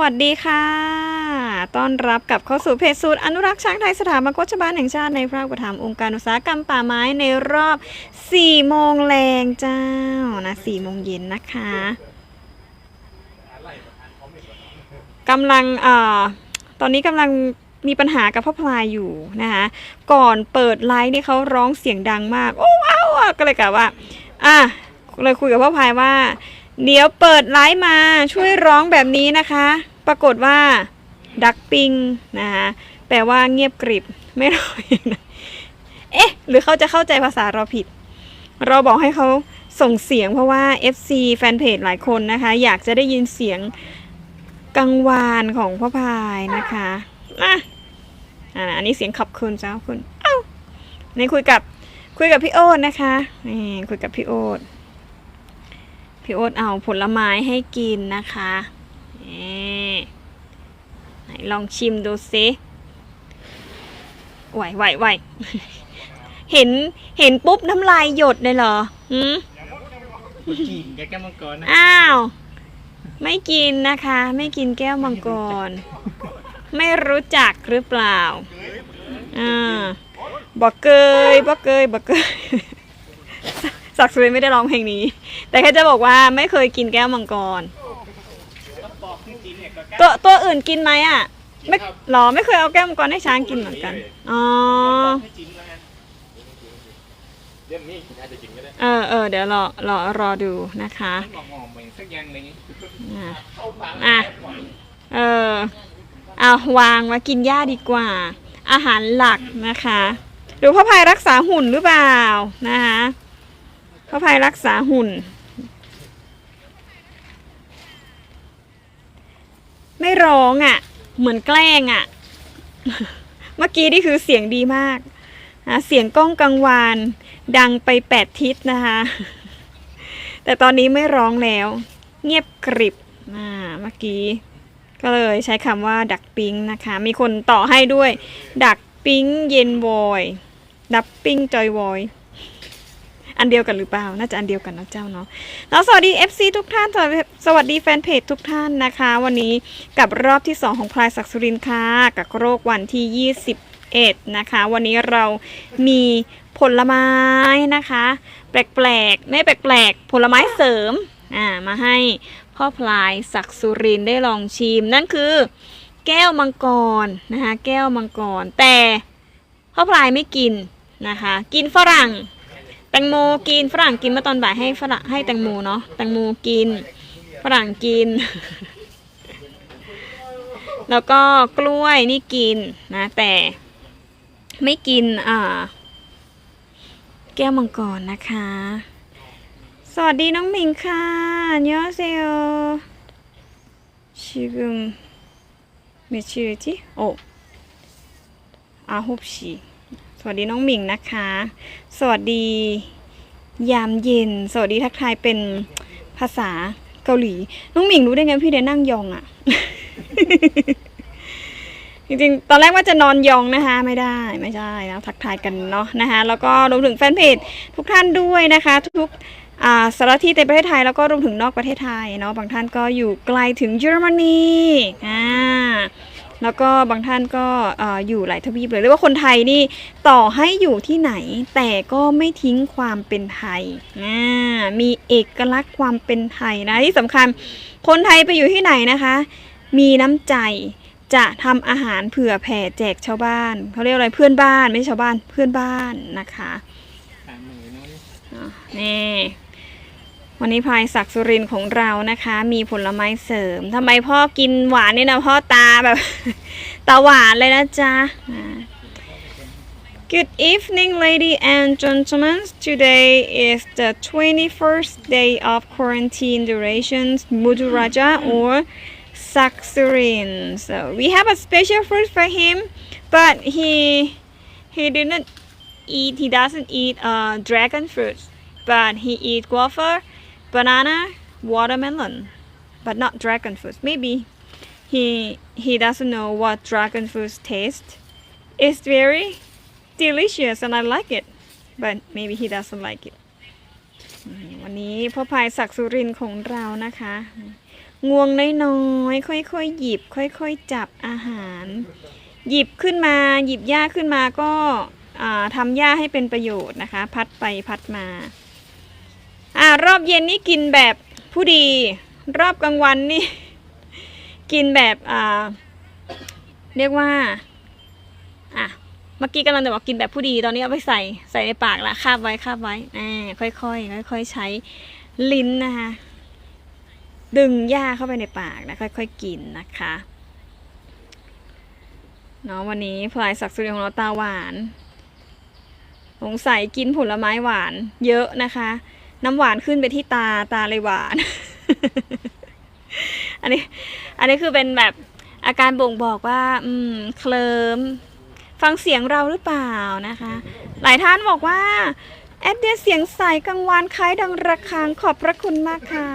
วัสดีค่ะ ต้อนรับกับเข้าสู่เพจสูตรอนุรักษ์ช้างไทยสถาบันโฆษบาลแห่งชาติในพระอุปถัมภ์องค์การอุตสาหกรรมป่าไม้ในรอบ 4 โมงแรงเจ้านะ4โมงเย็นนะคะกำลังเอ่อตอนนี้กำลังมีปัญหากับพ่อพลายอยู่นะคะก่อนเปิดไลฟ์นี่เขาร้องเสียงดังมาก โอ้ว้าวก็เลยกะว่า อะเลยคุยกับพ่อพลายว่า เดี๋ยวเปิดไลฟ์มาช่วยร้องแบบนี้นะคะ ปรากฏว่า ดักปิงนะคะแปลว่าเงียบกริบไม่ร้องอย่างเอ๊ะ หรือเขาจะเข้าใจภาษาเราผิด เราบอกให้เขาส่งเสียงเพราะว่า FC แฟนเพจหลายคนนะคะ อยากจะได้ยินเสียงกังวานของพ่อพายนะคะอะอันนี้เสียงขอบคุณเจ้าคุณ เอ้านี่คุยกับคุยกับพี่โอ๊ตนะคะนี่คุยกับพี่โอ๊ต พี่โอ๊ตเอาผลไม้ให้กินนะคะนี่ไหนลองชิมดูสิไหวไหวไหวเห็นเห็นปุ๊บน้ำลายหยดเลยเหรอหืมกินแกแก้วมังกรนะอ้าว ไม่กินนะคะ ไม่กินแก้วมังกร ไม่รู้จักหรือเปล่าอ่าบอกเกยบอกเกยบอกเกย ศักดิ์สุรินทร์ไม่ได้ร้องเพลงนี้ แต่แค่จะบอกว่าไม่เคยกินแก้วมังกรบอกจริงๆเนี่ยก็แก้ตัวตัวอื่นกินไหมอะ ไม่หรอไม่เคยเอาแก้วมังกรให้ช้างกินเหมือนกัน อ๋อไม่จริงแล้วกันเรื่องนี้น่าจะจริงก็ได้เออเออเดี๋ยวรอรอรอดูนะคะบอกงอมไปสักอย่างหนึ่งอะอะเออเอาวางมากินหญ้าดีกว่า อาหารหลักนะคะ ดูพ่อพายรักษาหุ่นหรือเปล่านะคะ พ่อพายรักษาหุ่น ไม่ร้องอะ่ะ เหมือนแกล้งอะ่ะ เมื่อกี้นี่คือเสียงดีมาก เสียงก้องกังวาน ดังไปแปดทิศนะคะ แต่ตอนนี้ไม่ร้องแล้ว เงียบกริบอ่าเมื่อกี้ ก็เลยใช้คำว่าดักปิ้งนะคะ มีคนต่อให้ด้วย ดักปิ้งเย็นวอยดับปิ้งจอยวอย อันเดียวกันหรือเปล่า น่าจะอันเดียวกันนะเจ้าเนาะแล้วสวัสดี FC ทุกท่าน สวัสดีแฟนเพจทุกท่านนะคะ วันนี้กับรอบที่ 2 ของพลายศักดิ์สุรินค่ะกับโรควันที่ 21 นะคะ วันนี้เรามีผลไม้นะคะ แปลกๆไม่แปลกๆผลไม้เสริมอ่ามาให้พ่อพลายศักดิ์สุรินได้ลองชิม นั่นคือ แก้วมังกรนะคะแก้วมังกรแต่พ่อพลายไม่กินนะคะ กินฝรั่ง แตงโมกินฝรั่งกินเมื่อตอนบ่ายให้ฝรั่งให้แตงโมเนาะแตงโมกินฝรั่งกิน แล้วก็กล้วยนี่กินนะ แต่ไม่กินอ่าแก้วมังกรนะคะ สวัสดีน้องหมิงค่ะเนเซโอชิกุมเมชิจิโออาฮุบชี สวัสดีน้องหมิงนะคะ สวัสดี ยามเย็น สวัสดีทักทายเป็นภาษาเกาหลี น้องหมิงรู้ได้ไงพี่เดนนั่งยองอะ่ะ จริงๆ ตอนแรกว่าจะนอนยองนะคะ ไม่ได้ไม่ใช่แล้วทักทายกันเนาะนะคะ แล้วก็รวมถึงแฟนเพจทุกท่านด้วยนะคะ ทุกสารทิศในประเทศไทยแล้วก็รวมถึงนอกประเทศไทยเนาะบางท่านก็อยู่ไกลถึงเยอรมนีอ่า แล้วก็บางท่านก็เอ่ออยู่หลายทวีปเลยเรียกว่าคนไทยนี่ต่อให้อยู่ที่ไหน แต่ก็ไม่ทิ้งความเป็นไทยอ่ามีเอกลักษณ์ความเป็นไทยนะที่สำคัญคนไทยไปอยู่ที่ไหนนะคะ มีน้ำใจจะทำอาหารเผื่อแผ่แจกชาวบ้านเขาเรียกอะไรเพื่อนบ้านไม่ใช่ชาวบ้านเพื่อนบ้านนะคะสามมือนู้นอะนี่ วันนี้พายศักสุรินของเรานะคะ มีผลไม้เสริมทำไมพ่อกินหวานนี่นะพ่อตาแบบ ตาหวานเลยนะจ๊ะ Good evening, lady and gentlemen. Today is the 21st day of quarantine durations, Muduraja or Saksurin. So we have a special fruit for him, but he he didn't eat. He doesn't eat uh, dragon fruit, but he eat guava, banana, watermelon, but not dragon fruit. Maybe he he doesn't know what dragon fruit taste. It's very delicious and I like it, but maybe he doesn't like it. วันนี้พ่อพายศักสุรินของเรานะคะ งวงน้อยๆค่อยๆหยิบ ค่อยๆจับอาหาร หยิบขึ้นมา หยิบหญ้าขึ้นมาก็ทำหญ้าให้เป็นประโยชน์นะคะ พัดไปพัดมา อ่ารอบเย็นนี่กินแบบผู้ดี รอบกลางวันนี่ กินแบบอ่าเรียกว่า อะเมื่อกี้กำลังจะบอกกินแบบผู้ดี ตอนนี้เอาไปใส่ใส่ในปากละคาบไว้คาบไว้อ่าค่อยๆค่อยๆใช้ลิ้นนะคะดึงหญ้าเข้าไปในปากนะค่อยๆกินนะคะเนาะวันนี้พลายศักดิ์สุริของเราตาหวานสงสัยกินผลไม้หวานเยอะนะคะ น้ำหวานขึ้นไปที่ตาตาเลยหวาน อันนี้ อันนี้คือเป็นแบบอาการบ่งบอกว่า อืม เคลิมฟังเสียงเราหรือเปล่านะคะ หลายท่านบอกว่า แอดเดียเสียงใสกังวานคล้ายดังระฆังขอบพระคุณมากค่ะ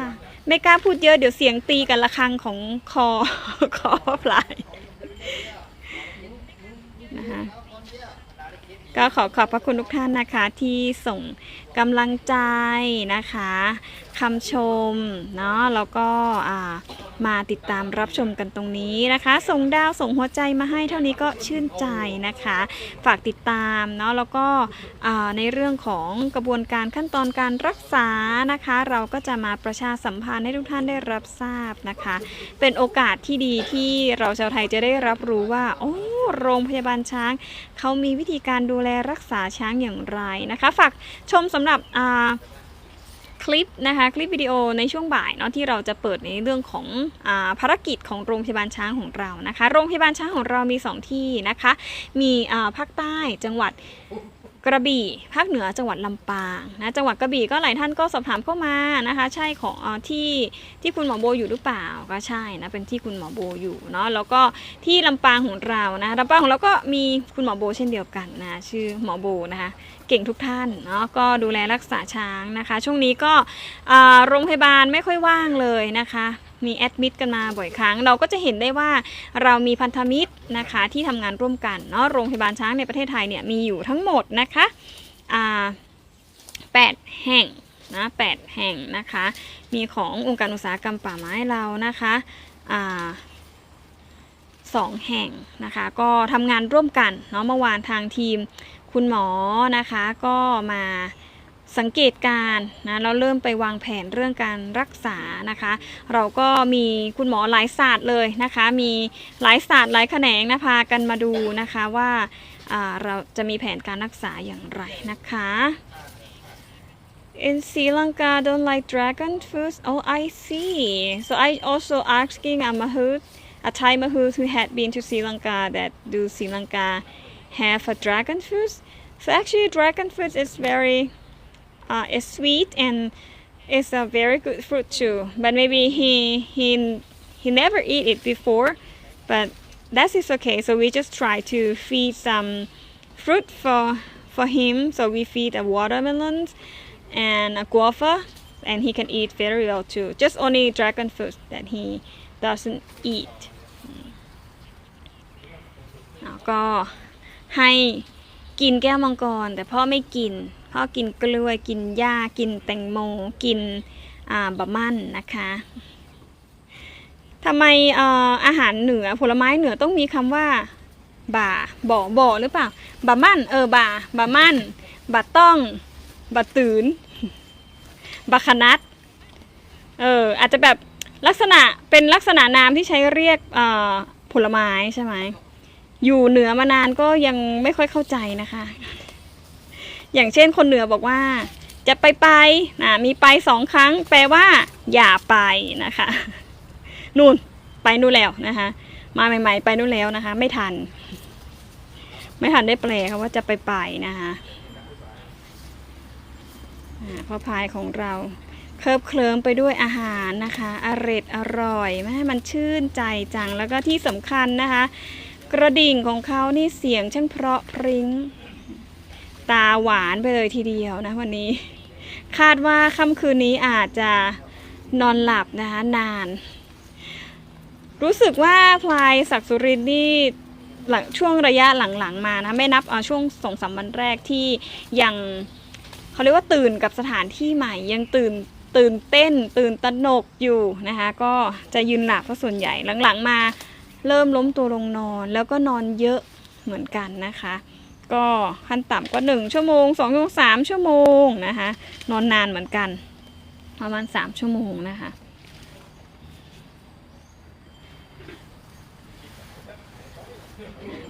ไม่กล้าพูดเยอะเดี๋ยวเสียงตีกับระฆังของคอคอปลายนะคะ ก็ขอขอบพระคุณทุกท่านนะคะที่ส่งกำลังใจนะคะคำชมเนาะแล้วก็มาติดตามรับชมกันตรงนี้นะคะ ส่งดาวส่งหัวใจมาให้เท่านี้ก็ชื่นใจนะคะ ฝากติดตามเนาะแล้วก็ในเรื่องของกระบวนการขั้นตอนการรักษานะคะ เราก็จะมาประชาสัมพันธ์ให้ทุกท่านได้รับทราบนะคะ เป็นโอกาสที่ดีที่เราชาวไทยจะได้รับรู้ว่าโอ้ โรงพยาบาลช้าง เขามีวิธีการดูแลรักษาช้างอย่างไรนะคะ ฝากชมสำหรับคลิปนะคะคลิปวิดีโอในช่วงบ่ายเนาะที่เราจะเปิดในเรื่องของอาภารกิจของโรงพยาบาลช้างของเรานะคะ โรงพยาบาลช้างของเรามี 2 ที่นะคะ มีภาคใต้จังหวัด กระบี่ภาคเหนือจังหวัดลำปางนะจังหวัดกระบี่ก็หลายท่านก็สอบถามเข้ามานะคะ ใช่ของอที่ที่คุณหมอโบอยู่หรือเปล่าก็ใช่นะเป็นที่คุณหมอโบอยู่เนาะแล้วก็ที่ลำปางของเรานะลำปางของเราก็มีคุณหมอโบเช่นเดียวกันนะชื่อหมอโบนะคะเก่งทุกท่านเนาะก็ดูแลรักษาช้างนะคะ ช่วงนี้ก็โรงพยาบาลไม่ค่อยว่างเลยนะคะ มีแอดมิดกันมาบ่อยครั้ง เราก็จะเห็นได้ว่าเรามีพันธมิตรนะคะที่ทำงานร่วมกันเนาะโรงพยาบาลช้างในประเทศไทยเนี่ยมีอยู่ทั้งหมดนะคะอ่าแปดแห่งนะแปดแห่งนะคะ มีขององค์การอุตสาหกรรมป่าไม้เรานะคะอ่าสองแห่งนะคะก็ทำงานร่วมกันเนาะเมื่อวานทางทีมคุณหมอนะคะก็มา สังเกตการนะแล้วเริ่มไปวางแผนเรื่องการรักษานะคะ เราก็มีคุณหมอหลายศาสตร์เลยนะคะ มีหลายศาสตร์หลายแขนงนะพากันมาดูนะคะว่าเราจะมีแผนการรักษาอย่างไรนะคะ In Sri Lanka, don't like dragon fruits. Oh, I see. So I also asking a Mahout, a Thai Mahout who had been to Sri Lanka, that do Sri Lanka have a dragon fruit? So actually, dragon fruit is very, uh, it's sweet and it's a very good fruit too. But maybe he he he never eat it before, but that is okay. So we just try to feed some fruit for for him. So we feed a watermelon and a guava, and he can eat very well too. Just only dragon fruit that he doesn't eat. แล้วก็ให้กินแก้วมังกร แต่พ่อไม่กิน พ่อกินกล้วยกินหญ้ากินแตงโมกินบะมั่นนะคะทำไมอออาหารเหนือผลไม้เหนือต้องมีคำว่าบ่าบ่อบ่อหรือเปล่าบะมั่นเออบ่าบะมั่นบะต้องบะตืนบะขนัดเอออาจจะแบบลักษณะเป็นลักษณะนามที่ใช้เรียกผลไม้ใช่ไหมอยู่เหนือมานานก็ยังไม่ค่อยเข้าใจนะคะ อย่างเช่นคนเหนือบอกว่า จะไปไปนะมีไปสองครั้ง แปลว่า อย่าไปนะคะ นู่นไปนู่นแล้วนะคะ มาใหม่ ๆ ไปนู่นแล้วนะคะ ไม่ทัน ไม่ทันได้แปลค่ะว่าจะไปไปนะคะพอพายของเราเคลิบเคลิ้มไปด้วยอาหารนะคะอร่อยอร่อยแม่มันชื่นใจจังแล้วก็ที่สำคัญนะคะ กระดิ่งของเขานี่เสียงช่างเพราะพริ้ง ตาหวานไปเลยทีเดียวนะวันนี้ คาดว่าค่ำคืนนี้อาจจะนอนหลับนะคะนาน รู้สึกว่าพลายศักดิ์สุรินนี่หลังช่วงระยะหลังๆมานะไม่นับช่วงสองสามวันแรกที่ยังเขาเรียกว่าตื่นกับสถานที่ใหม่ ยังตื่นตื่นเต้น ตื่นตระหนกอยู่นะคะก็จะยืนหลับก็ส่วนใหญ่หลังๆมาเริ่มล้มตัวลงนอนแล้วก็นอนเยอะเหมือนกันนะคะ ก็ขั้นต่ำก็หนึ่งชั่วโมงสองชั่วโมงสามชั่วโมงนะคะนอนนานเหมือนกัน ประมาณสามชั่วโมงนะคะ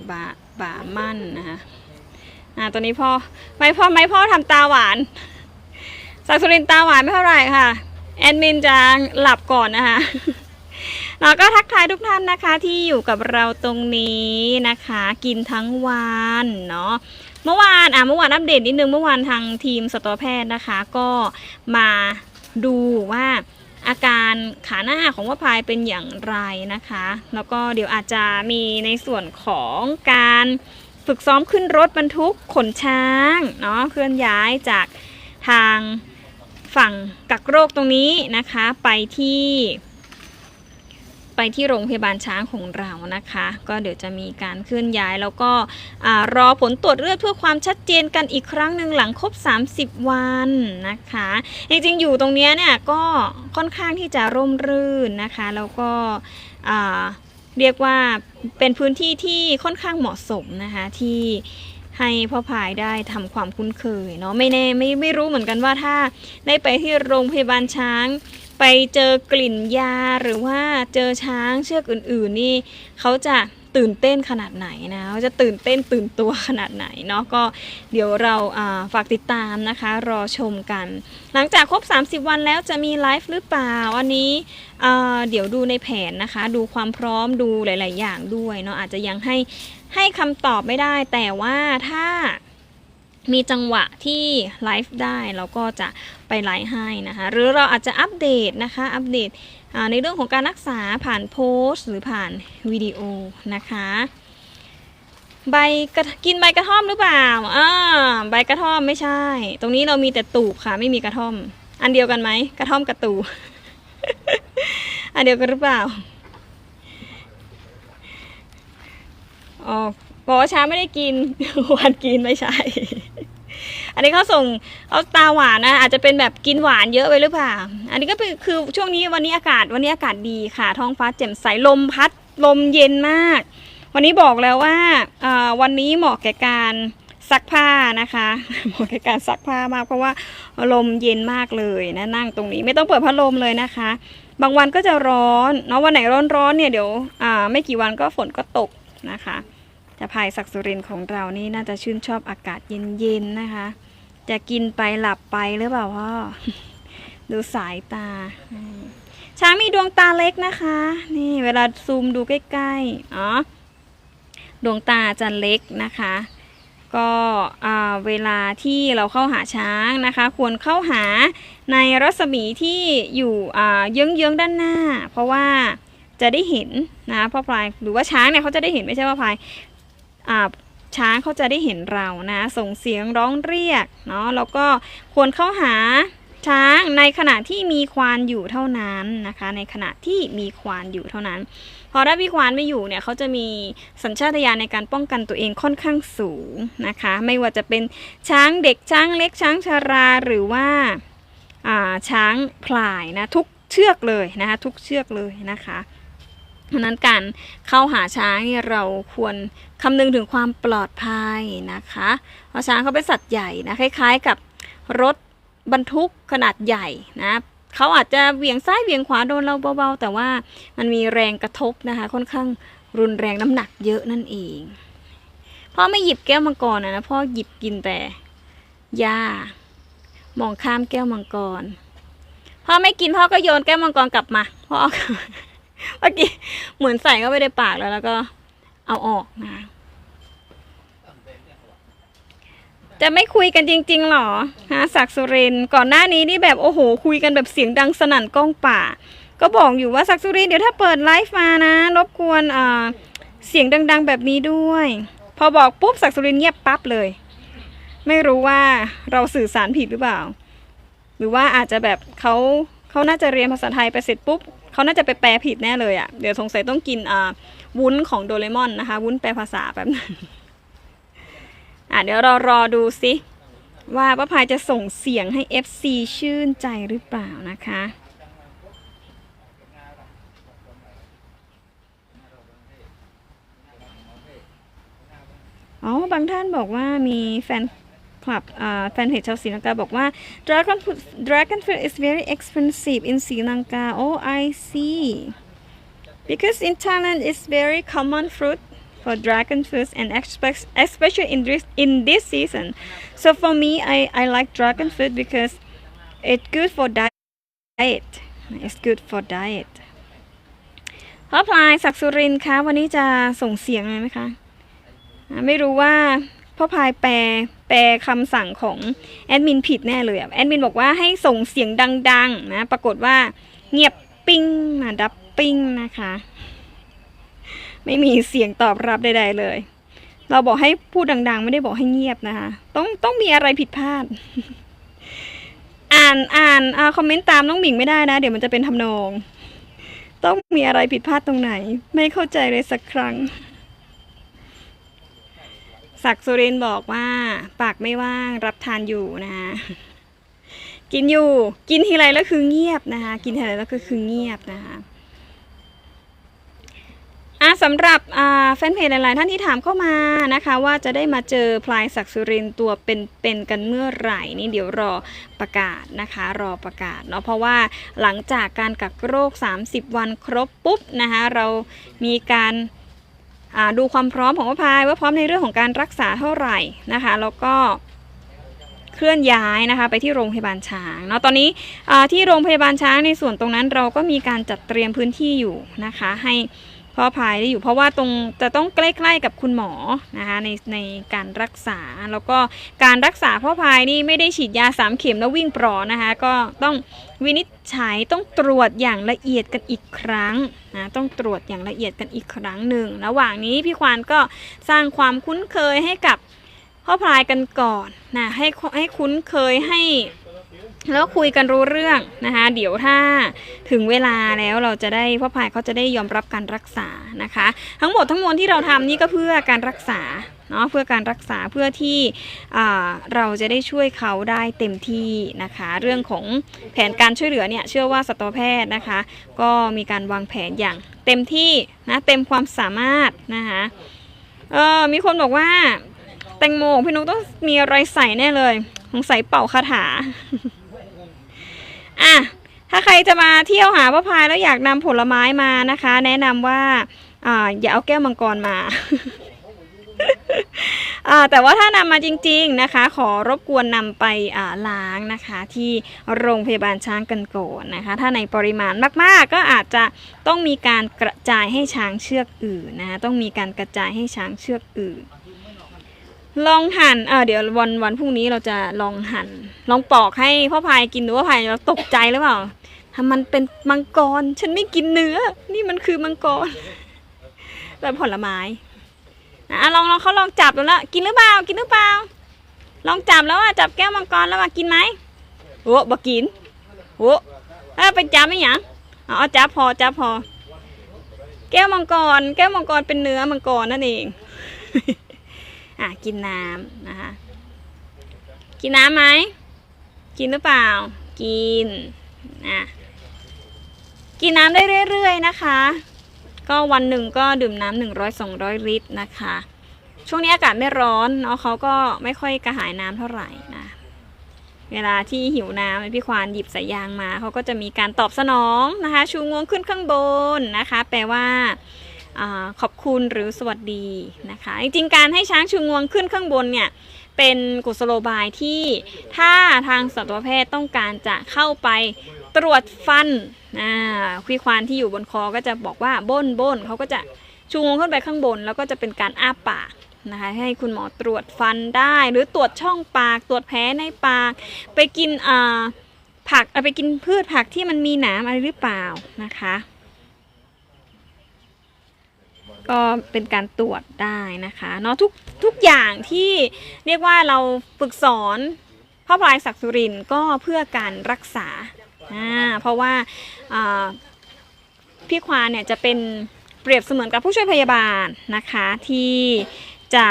บาบามั่นนะคะอ่าตัวนี้พ่อไม่พ่อไม่พ่อทำตาหวานสักสุรินตาหวานไม่เท่าไหร่ค่ะ แอดมินจะหลับก่อนนะคะ แล้วก็ทักทายทุกท่านนะคะที่อยู่กับเราตรงนี้นะคะ กินทั้งวันเนาะเมื่อวานอะเมื่อวานอัปเดตนิดนึงเมื่อวานทางทีมสตวแพทย์นะคะ ก็มาดูว่าอาการขาหน้าของว่าพายเป็นอย่างไรนะคะ แล้วก็เดี๋ยวอาจจะมีในส่วนของการฝึกซ้อมขึ้นรถบรรทุกขนช้างเนาะเคลื่อนย้ายจากทางฝั่งกักโรคตรงนี้นะคะ ไปที่ ไปที่โรงพยาบาลช้างของเรานะคะ ก็เดี๋ยวจะมีการเคลื่อนย้าย แล้วก็รอผลตรวจเลือดเพื่อความชัดเจนกันอีกครั้งหนึ่งหลังครบ 30 วันนะคะจริงๆอยู่ตรงนี้เนี่ยก็ค่อนข้างที่จะร่มรื่นนะคะ แล้วก็เรียกว่าเป็นพื้นที่ที่ค่อนข้างเหมาะสมนะคะที่ ให้พ่อพายได้ทำความคุ้นเคยเนาะไม่แน่ไม่ไม่รู้เหมือนกันว่าถ้าได้ไปที่โรงพยาบาลช้าง ไปเจอกลิ่นยาหรือว่าเจอช้างเชือกอื่น ๆ นี่เขาจะตื่นเต้นขนาดไหนนะเขาจะตื่นเต้นตื่นตัวขนาดไหนเนาะก็เดี๋ยวเราฝากติดตามนะคะ รอชมกัน หลังจากครบ 30 วันแล้วจะมีไลฟ์หรือเปล่าอันนี้เดี๋ยวดูในแผนนะคะ ดูความพร้อมดูหลาย ๆ อย่างด้วยเนาะอาจจะยังให้ ให้คำตอบไม่ได้ แต่ว่าถ้ามีจังหวะที่ไลฟ์ได้เราก็จะไปไลฟ์ให้นะคะหรือเราอาจจะอัปเดตนะคะอัปเดตในเรื่องของการรักษาผ่านโพสต์ หรือผ่านวิดีโอนะคะใบกระกินใบกระท่อมหรือเปล่าอ่าใบกระท่อมไม่ใช่ ตรงนี้เรามีแต่ตูบค่ะไม่มีกระท่อม อันเดียวกันไหมกระท่อมกระตู อันเดียวกันหรือเปล่า อ๋อบอกว่าช้าไม่ได้กินวันกินไม่ใช่ อันนี้เขาส่งเขาตาหวานนะ อาจจะเป็นแบบกินหวานเยอะไปหรือเปล่า อันนี้ก็เป็นคือช่วงนี้วันนี้อากาศวันนี้อากาศดีค่ะ ท้องฟ้าแจ่มใสลมพัดลมเย็นมาก วันนี้บอกแล้วว่าวันนี้เหมาะแก่การซักผ้านะคะเหมาะแก่การซักผ้ามากเพราะว่าลมเย็นมากเลยนะนั่งตรงนี้ไม่ต้องเปิดพัดลมเลยนะคะ บางวันก็จะร้อนเนาะวันไหนร้อนๆเนี่ยเดี๋ยวไม่กี่วันก็ฝนก็ตกนะคะ จะพายศักสุรินของเรานี่น่าจะชื่นชอบอากาศเย็นๆนะคะ จะกินไปหลับไปหรือเปล่าพ่อดูสายตา ช้างมีดวงตาเล็กนะคะ นี่เวลาซูมดูใกล้ๆอ๋อดวงตาจะเล็กนะคะ ก็เวลาที่เราเข้าหาช้างนะคะ ควรเข้าหาในรัศมีที่อยู่เยื้องๆด้านหน้า เพราะว่าจะได้เห็นนะพ่อพลายหรือว่าช้างเนี่ยเขาจะได้เห็นไม่ใช่ว่าพลาย ช้างเขาจะได้เห็นเรานะส่งเสียงร้องเรียกเนาะแล้วก็ควรเข้าหาช้างในขณะที่มีควานอยู่เท่านั้นนะคะ ในขณะที่มีควานอยู่เท่านั้น พอถ้ามีควานไม่อยู่เนี่ยเขาจะมีสัญชาตญาณในการป้องกันตัวเองค่อนข้างสูงนะคะ ไม่ว่าจะเป็นช้างเด็กช้างเล็กช้างชาราหรือว่าาช้างพลายนะทุกเชือกเลยนะคะทุกเชือกเลยนะคะ ราะนั้นการเข้าหาช้างเนี่ยเราควรคำนึงถึงความปลอดภัยนะคะเพราะช้างเขาเป็นสัตว์ใหญ่นะคล้าย ๆ กับรถบรรทุกขนาดใหญ่นะเขาอาจจะเหวี่ยงซ้ายเหวี่ยงขวาโดนเราเบาๆแต่ว่ามันมีแรงกระทบนะคะค่อนข้างรุนแรงน้ำหนักเยอะนั่นเองพ่อไม่หยิบแก้วมังกรนะนะพ่อหยิบกินแต่หญ้ามองข้ามแก้วมังกรพ่อไม่กินพ่อก็โยนแก้วมังกรกลับมาพ่อ เมื่อกี้เหมือนใส่เข้าไปในปากแล้ว แล้วก็เอาออกนะ จะไม่คุยกันจริง ๆหรอฮะศักสุรินก่อนหน้านี้นี่แบบโอ้โห คุยกันแบบเสียงดังสนั่นกล้องป่า ก็บอกอยู่ว่าศักสุรินเดี๋ยวถ้าเปิดไลฟ์มานะรบกวนเอ่อเสียงดัง ๆ แบบนี้ด้วย พอบอกปุ๊บศักสุรินเงียบปั๊บเลย ไม่รู้ว่าเราสื่อสารผิดหรือเปล่า หรือว่าอาจจะแบบเขาเขาน่าจะเรียนภาษาไทยไปเสร็จปุ๊บ เขาน่าจะไปแปลผิดแน่เลยอะ่ะ เดี๋ยวสงสัยต้องกินอ่าวุ้นของโดเรมอนนะคะ วุ้นแปลภาษาแบบนั้นอะเดี๋ยวเรารอดูสิว่าป้าพายจะส่งเสียงให้ FC ชื่นใจหรือเปล่านะคะอ๋อบางท่านบอกว่ามีแฟน คลับอ่าแฟนเพจชาวศรีลังกาบอกว่า dragon fruit dragon fruit is very expensive in Sri Lanka oh I see because in Thailand it's very common fruit for dragon fruits and especially in this in this season so for me I I like dragon fruit because it's good for diet it's good for diet พ่อพลายศักสุรินคะวันนี้จะส่งเสียงไหมคะ ไม่รู้ว่าพ่อพายแปล แปลคำสั่งของแอดมินผิดแน่เลยอะแอดมินบอกว่าให้ส่งเสียงดังๆนะปรากฏว่าเงียบปิ้งนะดับปิ้งนะคะ ไม่มีเสียงตอบรับใดๆเลย เราบอกให้พูดดัง ๆ ไม่ได้บอกให้เงียบนะคะ ต้องต้องมีอะไรผิดพลาด อ่านอ่านอ่าคอมเมนต์ตามน้องหมิงไม่ได้นะ เดี๋ยวมันจะเป็นทำนอง ต้องมีอะไรผิดพลาดตรงไหน ไม่เข้าใจเลยสักครั้ง ศักสุรินบอกว่า ปากไม่ว่างรับทานอยู่นะคะกินอยู่กินทีไรแล้วคือเงียบนะคะ กินทีไรแล้วก็คือเงียบนะคะอะสำหรับอ่าแฟนเพจหลาย ๆ ท่านที่ถามเข้ามานะคะ ว่าจะได้มาเจอพลายศักสุรินตัวเป็นๆกันเมื่อไหร่นี่เดี๋ยวรอประกาศนะคะ รอประกาศเนาะเพราะว่าหลังจากการกักโรค 30 วันครบปุ๊บนะคะเรามีการ ดูความพร้อมของพระพายว่าพร้อมในเรื่องของการรักษาเท่าไหร่นะคะ แล้วก็เคลื่อนย้ายนะคะไปที่โรงพยาบาลช้างเนาะตอนนี้ที่โรงพยาบาลช้างในส่วนตรงนั้นเราก็มีการจัดเตรียมพื้นที่อยู่นะคะ ให้ พ่อพายได้อยู่เพราะว่าตรงจะต้องใกล้ๆกับคุณหมอนะคะในในการรักษาแล้วก็การรักษาพ่อพายนี่ไม่ได้ฉีดยาสามเข็มแล้ววิ่งปลอนะคะก็ต้องวินิจฉัยต้องตรวจอย่างละเอียดกันอีกครั้งนะต้องตรวจอย่างละเอียดกันอีกครั้งหนึ่งระหว่างนี้พี่ควานก็สร้างความคุ้นเคยให้กับพ่อพายกันก่อนนะให้ให้คุ้นเคยให้ แล้วคุยกันรู้เรื่องนะคะ เดี๋ยวถ้าถึงเวลาแล้วเราจะได้พ่อพายเขาจะได้ยอมรับการรักษานะคะ ทั้งหมดทั้งมวลที่เราทำนี่ก็เพื่อการรักษาเนาะเพื่อการรักษาเพื่อที่เราจะได้ช่วยเขาได้เต็มที่นะคะ เรื่องของแผนการช่วยเหลือเนี่ยเชื่อว่าสัตวแพทย์นะคะ ก็มีการวางแผนอย่างเต็มที่นะเต็มความสามารถนะคะเออมีคนบอกว่าแตงโมพี่นุ๊กต้องมีอะไรใส่แน่เลยสงสัยเป่าคาถา อะถ้าใครจะมาเที่ยวหาพระพายแล้วอยากนำผลไม้มานะคะ แนะนำว่าอ่าอย่าเอาแก้วมังกรมาอ่าแต่ว่าถ้านำมาจริงๆนะคะ ขอรบกวนนำไปอ่าล้างนะคะ ที่โรงพยาบาลช้างกันโกนนะคะ ถ้าในปริมาณมากๆ ก็อาจจะต้องมีการกระจายให้ช้างเชือกอื่นนะะต้องมีการกระจายให้ช้างเชือกอื่น ลองหั่นเออเดี๋ยววันวันพรุ่งนี้เราจะลองหั่น ลองปอกให้พ่อพายกินดูว่าพายจะตกใจหรือเปล่าถ้ามันเป็นมังกร ฉันไม่กินเนื้อ นี่มันคือมังกรแบบผลไม้อะลองลองเขาลองจับดูแล้วกินหรือเปล่า กินหรือเปล่า ลองจับแล้วอะจับแก้วมังกรแล้วอะกินไหมโอ้บ่กินโอ้เออไปจับไม่หยังเอาเอาจับพอจับพอ แก้วมังกร แก้วมังกรเป็นเนื้อมังกรนั่นเอง อะกินน้ำนะคะ กินน้ำไหม กินหรือเปล่า กินอะกินน้ำได้เรื่อยๆนะคะ ก็วันหนึ่งก็ดื่มน้ำหนึ่งร้อยสองร้อยลิตรนะคะ ช่วงนี้อากาศไม่ร้อนเนาะเขาก็ไม่ค่อยกระหายน้ำเท่าไหร่นะเวลาที่หิวน้ำพี่ควานหยิบสายยางมาเขาก็จะมีการตอบสนองนะคะ ชูงวงขึ้นข้างบนนะคะ แปลว่าอา ขอบคุณหรือสวัสดีนะคะ จริงๆการให้ช้างชูงวงขึ้นข้างบนเนี่ยเป็นกุศโลบายที่ถ้าทางสัตวแพทย์ต้องการจะเข้าไปตรวจฟันคุยควานที่อยู่บนคอก็จะบอกว่าบ้นบ้นเขาก็จะชูงวงขึ้นไปข้างบน แล้วก็จะเป็นการอ้าปากนะคะให้คุณหมอตรวจฟันได้ หรือตรวจช่องปากตรวจแผลในปาก ไปกินผักเอาไปกินพืชผักที่มันมีหนามอะไรหรือเปล่านะคะ ก็เป็นการตรวจได้นะคะเนาะทุกทุกอย่างที่เรียกว่าเราฝึกสอนพ่อพลายศักดิ์สุรินก็เพื่อการรักษาอ่าเพราะว่าอ่าพี่ควานเนี่ยจะเป็นเปรียบเสมือนกับผู้ช่วยพยาบาลนะคะที่จะ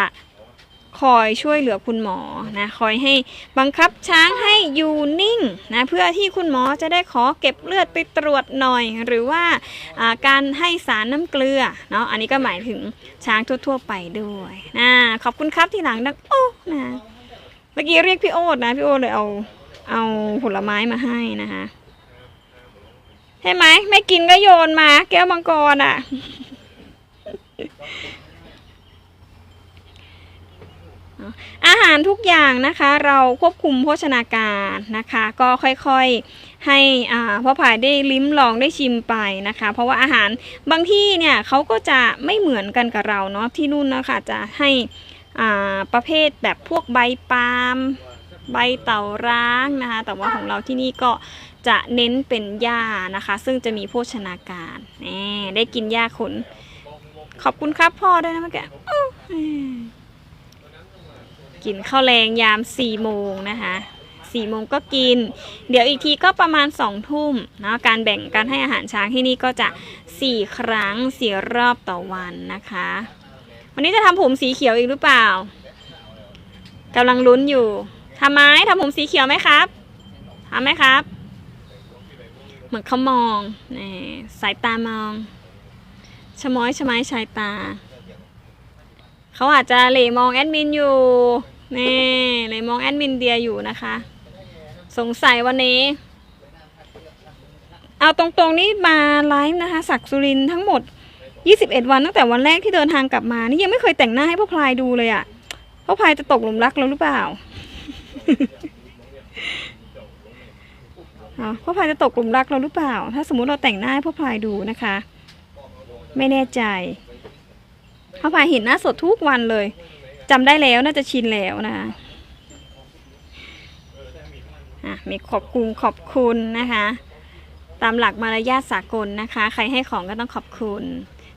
คอยช่วยเหลือคุณหมอนะคอยให้บังคับช้างให้อยู่นิ่งนะเพื่อที่คุณหมอจะได้ขอเก็บเลือดไปตรวจหน่อย หรือว่าการให้สารน้ำเกลือเนาะอันนี้ก็หมายถึงช้างทั่วๆไปด้วยนะขอบคุณครับที่หลังดังโอ้นะเมื่อกี้เรียกพี่โอ๊ตนะพี่โอ๊ตเลยเอาเอาผลไม้มาให้นะคะเห็นไหมไม่กินก็โยนมา แก้วมังกรอะ อาหารทุกอย่างนะคะเราควบคุมโภชนาการนะคะ ก็ค่อยๆให้อ่าพ่อผายได้ลิ้มลองได้ชิมไปนะคะ เพราะว่าอาหารบางที่เนี่ยเขาก็จะไม่เหมือนกันกับเราเนาะที่นู่นนะคะจะให้ประเภทแบบพวกใบปาล์มใบเต่าร้างนะคะ แต่ว่าของเราที่นี่ก็จะเน้นเป็นหญ้านะคะ ซึ่งจะมีโภชนาการนี่ได้กินหญ้าขน ขอบคุณครับพ่อด้วยนะเมื่อกี้ กินข้าวแรงยาม4ี่โมงนะคะ4ี่โมงก็กิน เดี๋ยวอีกทีก็ประมาณ2องทุ่มนะการแบ่งการให้อาหารช้างที่นี่ก็จะ 4 ครั้งสี่รอบต่อวันนะคะ วันนี้จะทำผมสีเขียวอีกหรือเปล่ากำลังลุ้นอยู่ทำไหมทำผมสีเขียวไหมครับทำไหมครับ เหมือนเขามองนี่สายตามองชะม้อยชะไม้ชายตา เขาอาจจะเหลมองแอดมินอยู่ นี่เหลมองแอดมินเดียอยู่นะคะ สงสัยวันนี้ เอาตรงๆนี่มาไลฟ์นะคะศักสุรินทั้งหมด 21 วันตั้งแต่วันแรกที่เดินทางกลับมา นี่ยังไม่เคยแต่งหน้าให้พ่อพลายดูเลยอะ่ะพ่อพลายจะตกหลุมรักเราหรือเปล่าพ่อพลายจะตกหลุมรักเราหรือเปล่า ถ้าสมมุติเราแต่งหน้าให้พ่อพลายดูนะคะ ไม่แน่ใจพ่อพลายเห็นหน้าสดทุกวันเลย จำได้แล้วน่าจะชินแล้วนะคะอะมีขอบคุณขอบคุณนะคะ ตามหลักมารยาทสากลนะคะ ใครให้ของก็ต้องขอบคุณ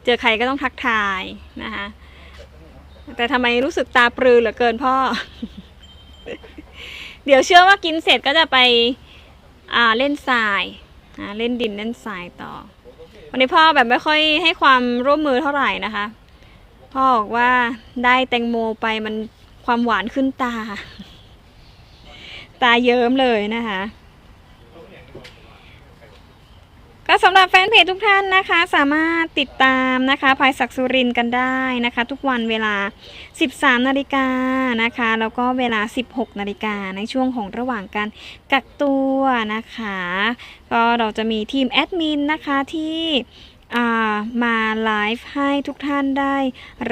เจอใครก็ต้องทักทายนะคะ แต่ทำไมรู้สึกตาปรือเหลือเกินพ่อ เดี๋ยวเชื่อว่ากินเสร็จก็จะไปอ่าเล่นทรายอ่าเล่นดินเล่นทรายต่อ วันนี้พ่อแบบไม่ค่อยให้ความร่วมมือเท่าไหร่นะคะ พ่อบอกว่าได้แตงโมไปมันความหวานขึ้นตา ตาเยิ้มเลยนะคะ ก็สำหรับแฟนเพจทุกท่านนะคะ สามารถติดตามนะคะภายศักสุรินกันได้นะคะ ทุกวันเวลา 13 นาฬิกานะคะ แล้วก็เวลา 16 นาฬิกาในช่วงของระหว่างการกักตัวนะคะ ก็เราจะมีทีมแอดมินนะคะที่ มาไลฟ์ให้ทุกท่านได้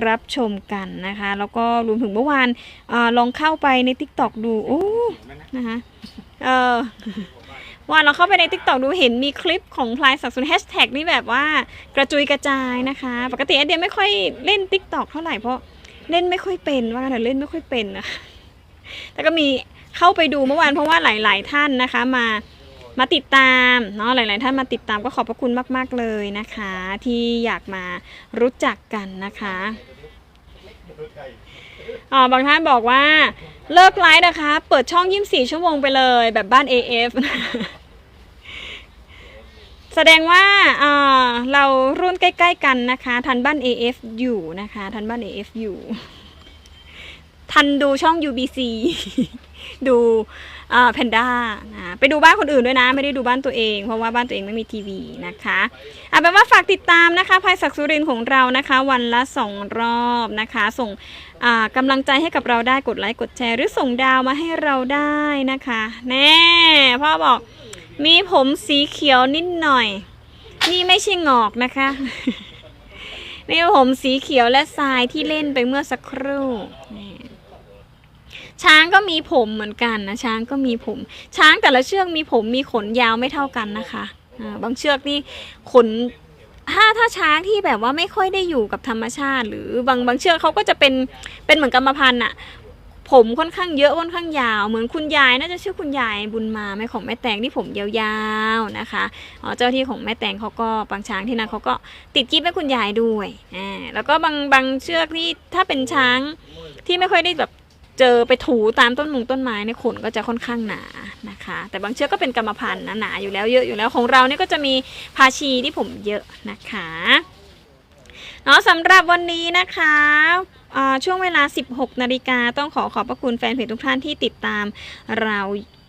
รับชมกันนะคะ แล้วก็รวมถึงเมื่อวานอลองเข้าไปใน TikTok ดูโอ้นะคะเออว่าเราเข้าไปใน t ิ k t o k ดูเห็นมีคลิปของพลายศักดิ์สุนแฮชแท็กนี่แบบว่ากระจุยกระจายนะคะ ปกติไอเดียไม่ค่อยเล่น t ิ k t o k เท่าไหร่เพราะเล่นไม่ค่อยเป็นว่าแต่เล่นไม่ค่อยเป็นนะแต่ก็มีเข้าไปดูเมื่อวานเพราะว่าหลาย ๆ ท่านนะคะมา มาติดตามเนาะหลาย ๆ ท่านมาติดตามก็ขอบพระคุณมาก ๆ เลยนะคะ ที่อยากมารู้จักกันนะคะอ๋อบางท่านบอกว่าเลิกไลฟ์นะคะ เปิดช่อง24ชั่วโมงไปเลยแบบบ้าน AF แสดงว่าเอ่อเรารุ่นใกล้ ๆ กันนะคะ ทันบ้าน AF อยู่นะคะ ทันบ้าน AF อยู่ ทันดูช่อง UBC ดู แพนด้านะไปดูบ้านคนอื่นด้วยนะ ไม่ได้ดูบ้านตัวเอง เพราะว่าบ้านตัวเองไม่มีทีวีนะคะเอาเป็นว่าฝากติดตามนะคะภายศักดิ์สุรินของเรานะคะ วันละสองรอบนะคะ ส่งอ่ากำลังใจให้กับเราได้กดไลค์กดแชร์ หรือส่งดาวมาให้เราได้นะคะแน่พ่อบอกมีผมสีเขียวนิดหน่อย นี่ไม่ใช่งอกนะคะนี่ผมสีเขียวและทรายที่เล่นไปเมื่อสักครู่นี่ ช้างก็มีผมเหมือนกันนะช้างก็มีผม ช้างแต่ละเชือกมีผมมีขนยาวไม่เท่ากันนะคะบางเชือกนี่ขนถ้าถ้าช้างที่แบบว่าไม่ค่อยได้อยู่กับธรรมชาติ หรือบางบางเชือกเขาก็จะเป็นเป็นเหมือนกรรมพันธุ์อะผมค่อนข้างเยอะค่อนข้างยาวเหมือนคุณยายน่าจะชื่อคุณยายบุญมาแม่ของแม่แตงที่ผมยาวๆนะคะอ๋อเจ้าที่ของแม่แตงเขาก็บางช้างที่นั่นเขาก็ติดกิ๊บให้คุณยายด้วยอ่าแล้วก็บางบางเชือกที่ถ้าเป็นช้างที่ไม่ค่อยได้แบบ เจอไปถูตามต้นมงต้นไม้เนี่ยขนก็จะค่อนข้างหนานะคะ แต่บางเชือกก็เป็นกรรมพันธุ์นะหนาอยู่แล้วเยอะอยู่แล้วของเราเนี่ยก็จะมีพาชีที่ผมเยอะนะคะเนาะสำหรับวันนี้นะคะช่วงเวลา 16 นาฬิกาต้องขอขอบพระคุณแฟนเพจทุกท่านที่ติดตามเรา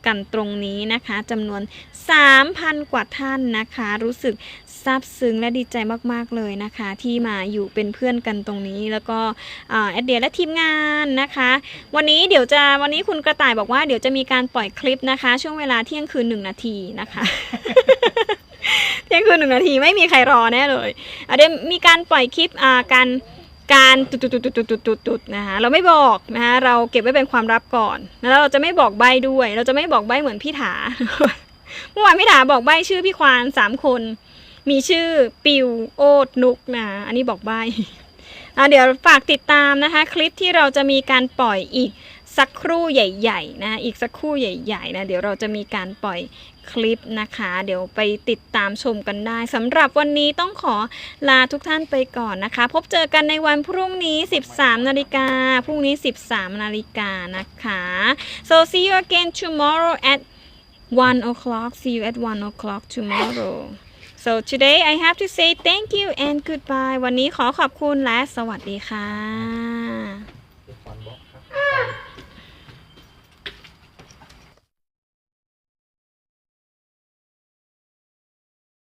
กันตรงนี้นะคะจำนวน 3,000 กว่าท่านนะคะ รู้สึก ซาบซึ้งและดีใจมากๆเลยนะคะ ที่มาอยู่เป็นเพื่อนกันตรงนี้ แล้วก็แอดเดียและทีมงานนะคะ วันนี้เดี๋ยวจะวันนี้คุณกระต่ายบอกว่าเดี๋ยวจะมีการปล่อยคลิปนะคะ ช่วงเวลาเที่ยงคืนหนึ่งนาทีนะคะเที่ยงคืนหนึ่งนาทีไม่มีใครรอแน่เลยเดี๋ยวมีการปล่อยคลิปการการตุดตุดตุดตุดตุดตุดตุดนะคะเราไม่บอกนะคะเราเก็บไว้เป็นความลับก่อนแล้วเราจะไม่บอกใบด้วย เราจะไม่บอกใบเหมือนพี่ถาเมื่อวานพี่ถาบอกใบชื่อพี่ควานสามคน มีชื่อปิวโอดนุกนะอันนี้บอกใบอะเดี๋ยวฝากติดตามนะคะ คลิปที่เราจะมีการปล่อยอีกสักครู่ใหญ่ๆนะอีกสักครู่ใหญ่ๆนะเดี๋ยวเราจะมีการปล่อยคลิปนะคะ เดี๋ยวไปติดตามชมกันได้สำหรับวันนี้ต้องขอลาทุกท่านไปก่อนนะคะ พบเจอกันในวันพรุ่งนี้ 13 นาฬิกาพรุ่งนี้ 13 นาฬิกานะคะ so see you again tomorrow at 1 o'clock see you at 1 o'clock tomorrow so today I have to say thank you and goodbye วันนี้ขอขอบคุณและสวัสดีค่ะ